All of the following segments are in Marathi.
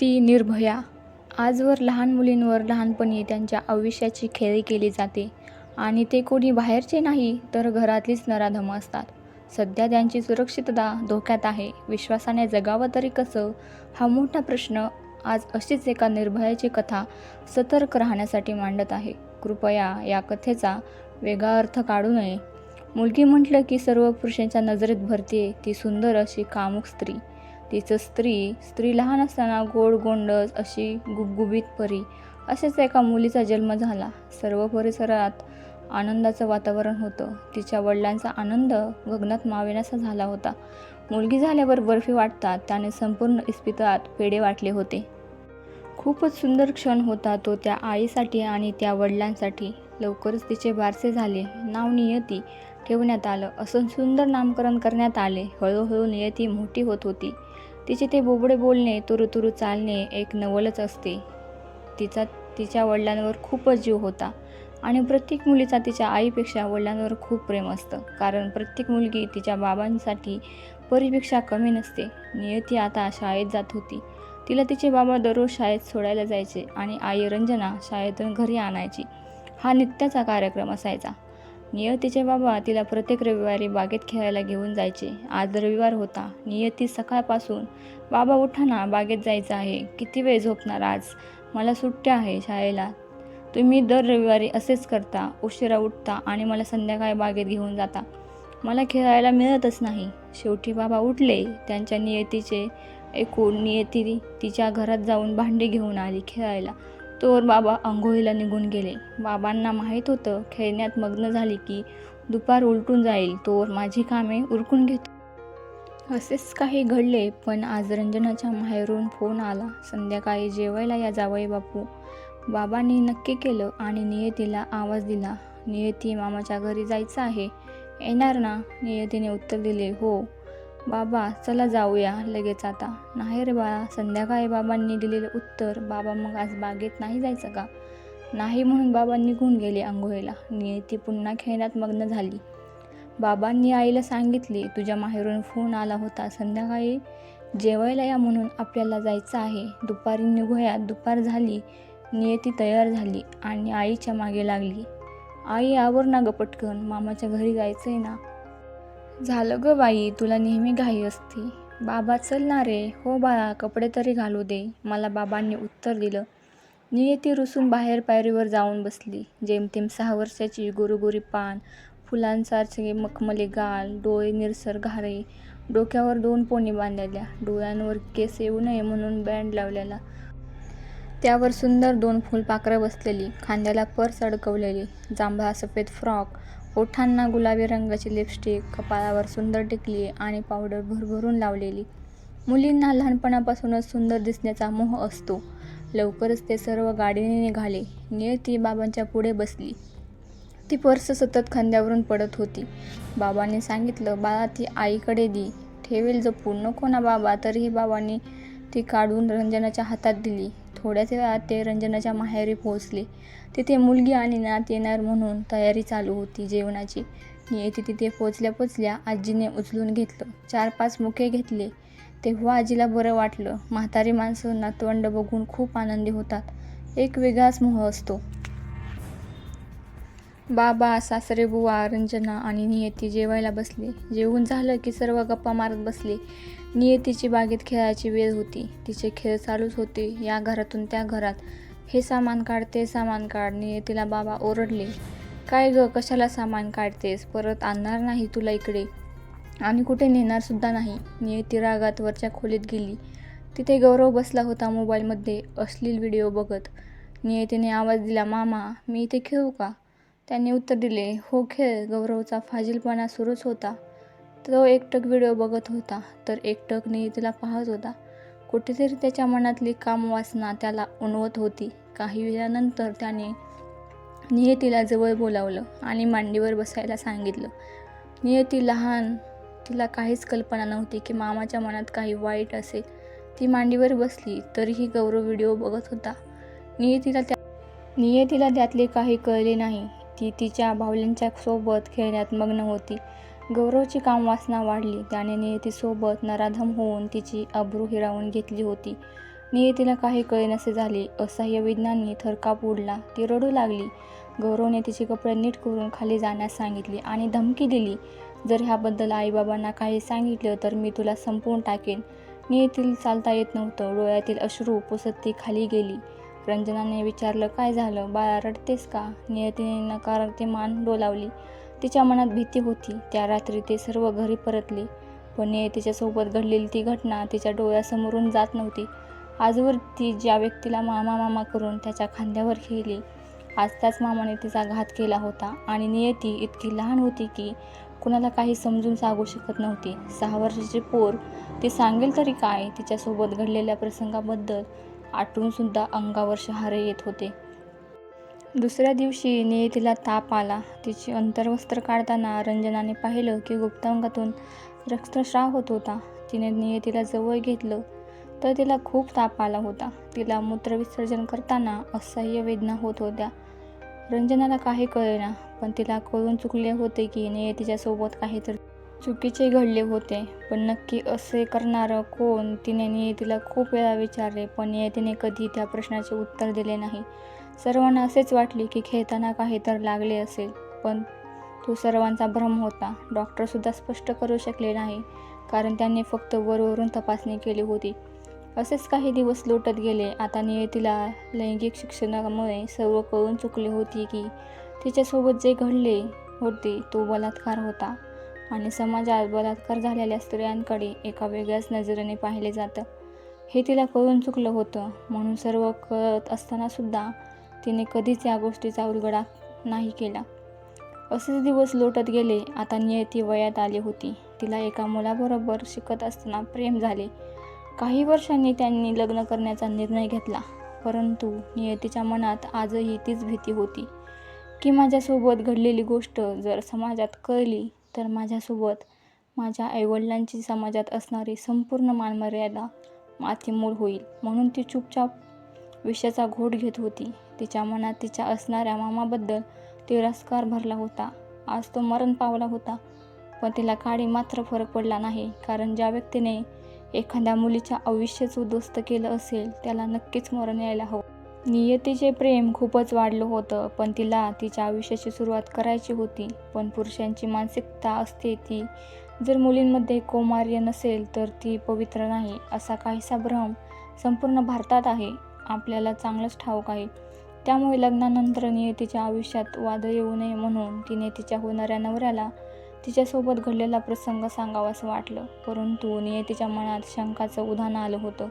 ती निर्भया. आजवर लहान मुलींवर लहानपणी त्यांच्या आयुष्याची खेळी केली जाते. आणि ते कोणी बाहेरचे नाही तर घरातलीच नराधमं असतात. सध्या त्यांची सुरक्षितता धोक्यात आहे. विश्वासाने जगावं तरी कसं? हा मोठा प्रश्न आज अशीच एका निर्भयाची कथा सतर्क राहण्यासाठी मांडत आहे. कृपया या कथेचा वेगळा अर्थ काढू नये. मुलगी म्हटलं की सर्व पुरुषांच्या नजरेत भरते ती सुंदर अशी कामुक स्त्री. तिचं स्त्री स्त्री लहान असताना गोड गोंडस अशी गुबगुबीत परी. असेच एका मुलीचा जन्म झाला. सर्व परिसरात आनंदाचं वातावरण होतं. तिच्या वडिलांचा आनंद गगनात मावेनासा झाला होता. मुलगी झाल्यावर बर्फी वाटतात. त्याने संपूर्ण इस्पितळात पेढे वाटले होते. खूपच सुंदर क्षण होता तो त्या आईसाठी आणि त्या वडिलांसाठी. लवकरच तिचे बारसे झाले. नाव नियती ठेवण्यात आलं. असं सुंदर नामकरण करण्यात आले. हळूहळू नियती मोठी होत होती. तिचे ते बोबडे बोलणे तुरुतुरु चालणे एक नवलच असते. तिचा तिच्या वडिलांवर खूपच जीव होता आणि प्रत्येक मुलीचा तिच्या आईपेक्षा वडिलांवर खूप प्रेम असतं. कारण प्रत्येक मुलगी तिच्या बाबांसाठी परीपेक्षा कमी नसते. नियती आता शाळेत जात होती. तिला तिचे बाबा दररोज शाळेत सोडायला जायचे आणि आई रंजना शाळेतून घरी आणायची. हा नित्याचा कार्यक्रम असायचा. नियतीचे बाबा तिला प्रत्येक रविवारी बागेत खेळायला घेऊन जायचे. आज रविवार होता. नियती सकाळपासून बाबा उठाना बागेत जायचं आहे. किती वेळ झोपणार आज? मला सुट्ट्या आहे शाळेला. तुम्ही दर रविवारी असेच करता. उशिरा उठता आणि मला संध्याकाळी बागेत घेऊन जाता. मला खेळायला मिळतच नाही. शेवटी बाबा उठले. त्यांच्या नियतीचे ऐकून नियती तिच्या घरात जाऊन भांडी घेऊन आली खेळायला. तोवर बाबा आंघोळीला निघून गेले. बाबांना माहीत होतं खेळण्यात मग्न झाली की दुपार उलटून जाईल तोवर माझी कामे उरकून घेतो. असेच काही घडले पण आज रंजनाच्या माहेरून फोन आला. संध्याकाळी जेवायला या जावई बापू. बाबांनी नक्की केलं आणि नियतीला आवाज दिला. नियती मामाच्या घरी जायचं आहे. येणार ना? नियतीने उत्तर दिले हो. बाबा चला जाऊया लगेच आता. नाही रे बाळा संध्याकाळी बाबांनी दिलेलं उत्तर बाबा मग आज बागेत नाही जायचं का? नाही म्हणून बाबा निघून गेले आंघोळीला. नियती पुन्हा खेळण्यात मग्न झाली. बाबांनी आईला सांगितले तुझ्या माहेरून फोन आला होता. संध्याकाळी जेवायला या म्हणून आपल्याला जायचं आहे. दुपारी निघूया दुपार झाली. नियती तयार झाली आणि आईच्या मागे लागली. आई आवर ना ग पटकन. मामाच्या घरी जायचं आहे ना? झालं ग बाई तुला नेहमी घाई असते. बाबा चल ना रे. हो बाळा कपडे तरी घालू दे. मला बाबांनी उत्तर दिलं. नियती रुसून बाहेर पायरीवर जाऊन बसली. जेमतेम सहा वर्षाची गोरुगोरी पान फुलांसारखे मखमले गाल डोळे निरसर घारे डोक्यावर दोन पोणी बांधलेल्या डोळ्यांवर केस येऊ नये म्हणून बँड लावलेला. त्यावर सुंदर दोन फुलपाखरं बसलेली. खांद्याला पर्स अडकवलेली. जांभळा सफेद फ्रॉक ओठांना गुलाबी रंगाची लिपस्टिक कपाळावर सुंदर टिकली आणि पावडर भरभरून लावलेली. मुलींना लहानपणापासूनच सुंदर दिसण्याचा मोह असतो. लवकरच ते सर्व गाडीने निघाले. नियती बाबांच्या पुढे बसली. ती पर्स सतत खांद्यावरून पडत होती. बाबांनी सांगितलं बाळा ती आईकडे दी. ठेवेल जपून. नको ना बाबा. तरीही बाबांनी ती काढून रंजनाच्या हातात दिली. थोड्याच वेळात ते रंजनाच्या माहेरी पोहोचले. तिथे मुलगी आणि नात येणार म्हणून तयारी चालू होती जेवणाची. येथे तिथे पोचल्या पोचल्या आजीने उचलून घेतलं. चार पाच मुखे घेतले. तेव्हा आजीला बरं वाटलं. म्हातारी माणसं नातवंड बघून खूप आनंदी होतात. एक वेगळाच मोह असतो. बाबा सासरे बुवा रंजना आणि नियती जेवायला बसले. जेवून झालं की सर्व गप्पा मारत बसले. नियतीची बागेत खेळायची वेळ होती. तिचे खेळ चालूच होते या घरातून त्या घरात. हे सामान काढ ते सामान काढ नियतीला बाबा ओरडले. काय ग कशाला सामान काढतेस? परत आणणार नाही तुला इकडे. आणि कुठे नेणार सुद्धा नाही. नियती रागात वरच्या खोलीत गेली. तिथे गौरव बसला होता मोबाईलमध्ये अश्लील व्हिडिओ बघत. नियतीने आवाज दिला मामा मी इथे खेळू का? त्यांनी उत्तर दिले हो खेळ गौरवचा फाजीलपणा सुरूच होता. तो एकटक व्हिडिओ बघत होता तर एकटक नियतीला पाहत होता. कुठेतरी त्याच्या मनातली कामवासना त्याला उणवत होती. काही वेळानंतर त्याने नियतीला जवळ बोलावलं आणि मांडीवर बसायला सांगितलं. नियती लहान तिला काहीच कल्पना नव्हती की मामाच्या मनात काही वाईट असेल. ती मांडीवर बसली तरीही गौरव व्हिडिओ बघत होता. नियतीला त्या नियतीला त्यातले काही कळले नाही. ती तिच्या भावल्यांच्या सोबत खेळण्यात मग्न होती. गौरवची कामवासना वाढली. त्याने नियतीसोबत नराधम होऊन तिची अब्रू हिरावून घेतली होती. नियतीला काही कळेनसे झाले. असह्य विज्ञांनी थरकाप उडला. ती रडू लागली. गौरवने तिचे कपडे नीट करून खाली जाण्यास सांगितले आणि धमकी दिली. जर ह्याबद्दल आईबाबांना काही सांगितलं तर मी तुला संपवून टाकेन. नियतील चालता येत नव्हतं. डोळ्यातील अश्रू पुसत ती खाली गेली. रंजनाने विचारलं काय झालं? बाळा रडतेस का? नियतीने नकारार्थी मान डोलावली. तिच्या मनात भीती होती. त्या रात्री ते सर्व घरी परतले. पण नियतीच्यासोबत घडलेली ती घटना तिच्या डोळ्यासमोरून जात नव्हती. आजवर ती ज्या व्यक्तीला मामा मामा करून त्याच्या खांद्यावर खेळली आज त्याच मामाने तिचा घात केला होता. आणि नियती इतकी लहान होती की कुणाला काही समजून सांगू शकत नव्हती. सहा वर्षाची पोर ती सांगेल तरी काय? तिच्यासोबत घडलेल्या प्रसंगाबद्दल आठवूनसुद्धा अंगावर शहारे येत होते. दुसऱ्या दिवशी नियतीला ताप आला. तिचे अंतर्वस्त्र काढताना रंजनाने पाहिलं की गुप्तांगातून रक्तस्राव होत होता. तिने नियतीला जवळ घेतलं तर तिला खूप ताप आला होता. तिला मूत्रविसर्जन करताना असह्य वेदना होत होत्या. रंजनाला काही कळेना पण तिला कळून चुकले होते की नियतीच्यासोबत काहीतरी चुकीचे घडले होते पण नक्की असे करणारं कोण? तिने नियतीला खूप वेळा विचारले पण नियतीने कधी त्या प्रश्नाचे उत्तर दिले नाही. सर्वांना असेच वाटले की खेळताना काही तर लागले असेल पण तो सर्वांचा भ्रम होता. डॉक्टरसुद्धा स्पष्ट करू शकले नाही कारण त्यांनी फक्त वरवरून तपासणी केली होती. असेच काही दिवस लोटत गेले. आता नियतीला लैंगिक शिक्षणामुळे सर्व कळून चुकले होती की तिच्यासोबत जे घडले होते तो बलात्कार होता. आणि समाजात बलात्कार झालेल्या स्त्रियांकडे एका वेगळ्याच नजरेने पाहिले जातं. हे तिला कळून चुकलं होतं. म्हणून सर्व कळत असतानासुद्धा तिने कधीच या गोष्टीचा उलगडा नाही केला. असेच दिवस लोटत गेले. आता नियती वयात आली होती. तिला एका मुलाबरोबर शिकत असताना प्रेम झाले. काही वर्षांनी त्यांनी लग्न करण्याचा निर्णय घेतला. परंतु नियतीच्या मनात आजही तीच भीती होती की माझ्यासोबत घडलेली गोष्ट जर समाजात कळली तर माझ्यासोबत माझ्या आईवडिलांची समाजात असणारी संपूर्ण मानमर्यादा मातीमूळ होईल. म्हणून ती चुपचाप विषयाचा घोट घेत होती. तिच्या मनात तिच्या असणाऱ्या मामाबद्दल तिरस्कार भरला होता. आज तो मरण पावला होता. पण तिला काळी मात्र फरक पडला नाही. कारण ज्या व्यक्तीने एखाद्या मुलीच्या आयुष्यच उद्ध्वस्त केलं असेल त्याला नक्कीच मरण यायला हवं. नियतीचे प्रेम खूपच वाढलं होतं पण तिला तिच्या आयुष्याची सुरुवात करायची होती. पण पुरुषांची मानसिकता असते ती. जर मुलींमध्ये कौमार्य नसेल तर ती पवित्र नाही असा काहीसा भ्रम संपूर्ण भारतात आहे. आपल्याला चांगलंच ठाऊक आहे. त्यामुळे लग्नानंतर नियतीच्या आयुष्यात वाद येऊ नये म्हणून तिने तिच्या होणाऱ्या नवऱ्याला तिच्यासोबत घडलेला प्रसंग सांगावासं वाटलं. परंतु नियतीच्या मनात शंकाचं उधाण आलं होतं.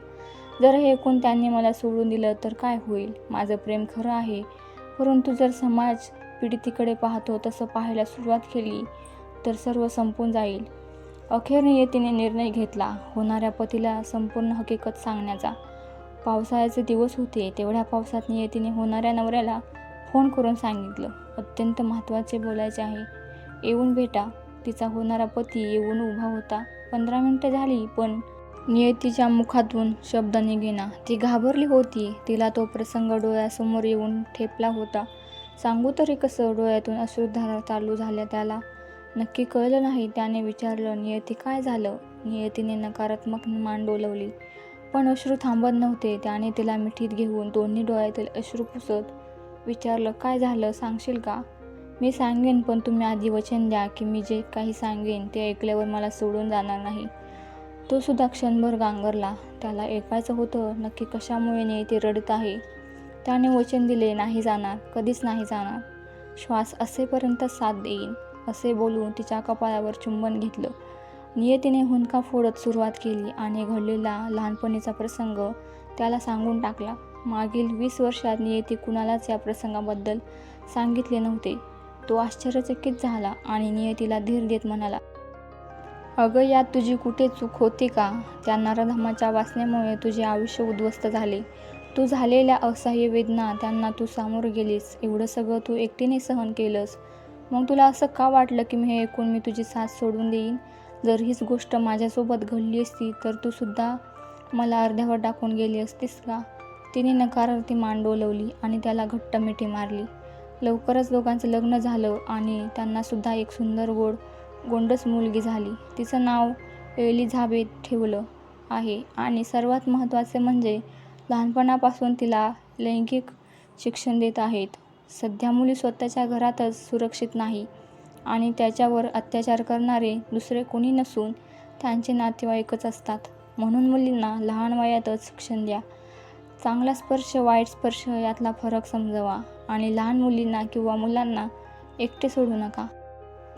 जर हे ऐकून त्यांनी मला सोडून दिलं तर काय होईल? माझं प्रेम खरं आहे. परंतु जर समाज पीडितीकडे पाहतो तसं पाहायला सुरुवात केली तर सर्व संपून जाईल. अखेर नियतीने निर्णय घेतला. होणाऱ्या पतीला संपूर्ण हकीकत सांगण्याचा. पावसाळ्याचे दिवस होते. तेवढ्या पावसात नियतीने होणाऱ्या नवऱ्याला फोन करून सांगितलं. अत्यंत महत्त्वाचे बोलायचे आहे. येऊन भेटा. तिचा होणारा पती येऊन उभा होता. पंधरा मिनटं झाली पण नियतीच्या मुखातून शब्द निघेना. ती घाबरली होती. तिला तो प्रसंग डोळ्यासमोर येऊन ठेपला होता. सांगू तरी कसं डोळ्यातून अश्रुधारा चालू झाल्या त्याला? नक्की कळलं नाही. त्याने विचारलं नियती काय झालं? नियतीने नकारात्मक मान डोलवली. पण अश्रू थांबत नव्हते. त्याने तिला मिठीत घेऊन दोन्ही डोळ्यातील अश्रू पुसत विचारलं काय झालं? सांगशील का? मी सांगेन पण तुम्ही आधी वचन द्या की मी जे काही सांगेन ते ऐकल्यावर मला सोडून जाणार नाही. तो सुद्धा क्षणभर गांगरला. त्याला ऐकायचं होतं नक्की कशामुळे नियती रडत आहे. त्याने वचन दिले नाही जाणार कधीच नाही जाणार. श्वास असेपर्यंत साथ देईन असे बोलून तिच्या कपाळावर चुंबन घेतलं. नियतीने हुंदका फोडत सुरुवात केली आणि घडलेला लहानपणीचा प्रसंग त्याला सांगून टाकला. मागील वीस वर्षात नियती कुणालाच या प्रसंगाबद्दल सांगितले नव्हते. तो आश्चर्यचकित झाला आणि नियतीला धीर देत म्हणाला अगं यात तुझी कुठे चूक होती का? त्या नरधमाच्या वासनेमुळे तुझे आयुष्य उद्ध्वस्त झाले. तू झालेल्या असह्य वेदना त्यांना तू सामोरं गेलीस. एवढं सगळं तू एकटीने सहन केलंस. मग तुला असं का वाटलं की मी हे ऐकून मी तुझी साथ सोडून देईन? जर हीच गोष्ट माझ्यासोबत घडली असती तर तू सुद्धा मला अर्ध्यावर टाकून गेली असतीस का? तिने नकारार्थी मान डोलवली आणि त्याला घट्ट मिठी मारली. लवकरच दोघांचं लग्न झालं आणि त्यांनासुद्धा एक सुंदर गोड गोंडस मुलगी झाली. तिचं नाव एलिझाबेथ ठेवलं आहे आणि सर्वात महत्त्वाचे म्हणजे लहानपणापासून तिला लैंगिक शिक्षण देत आहेत. सध्या मुली स्वतःच्या घरातच सुरक्षित नाही आणि त्याच्यावर अत्याचार करणारे दुसरे कोणी नसून त्यांचे नातेवाईकच असतात. म्हणून मुलींना लहान वयातच शिक्षण द्या. चांगला स्पर्श वाईट स्पर्श यातला फरक समजवा आणि लहान मुलींना किंवा मुलांना एकटे सोडू नका.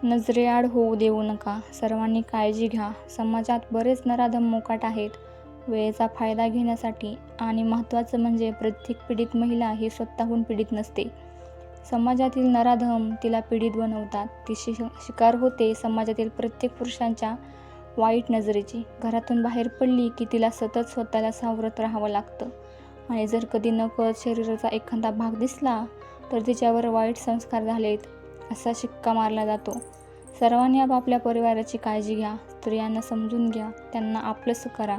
नजरेआड होऊ देऊ नका. सर्वांनी काळजी घ्या. समाजात बरेच नराधम मोकाट आहेत. वेळेचा फायदा घेण्यासाठी आणि महत्त्वाचं म्हणजे प्रत्येक पीडित महिला ही स्वतःहून पीडित नसते. समाजातील नराधम तिला पीडित बनवतात. ती शि शिकार होते समाजातील प्रत्येक पुरुषांच्या वाईट नजरेची. घरातून बाहेर पडली की तिला सतत स्वतःला सावरत राहावं लागतं. आणि जर कधी नकळत शरीराचा एखादा भाग दिसला तर तिच्यावर वाईट संस्कार झालेत. असा शिक्का मारला जातो. सर्वांनी आपापल्या परिवाराची काळजी घ्या स्त्रियांना समजून घ्या त्यांना आपलंसं करा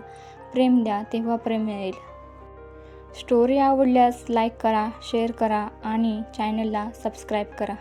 प्रेम द्या तेव्हा प्रेम मिळेल. स्टोरी आवडल्यास लाईक करा शेअर करा आणि चॅनलला सबस्क्राईब करा.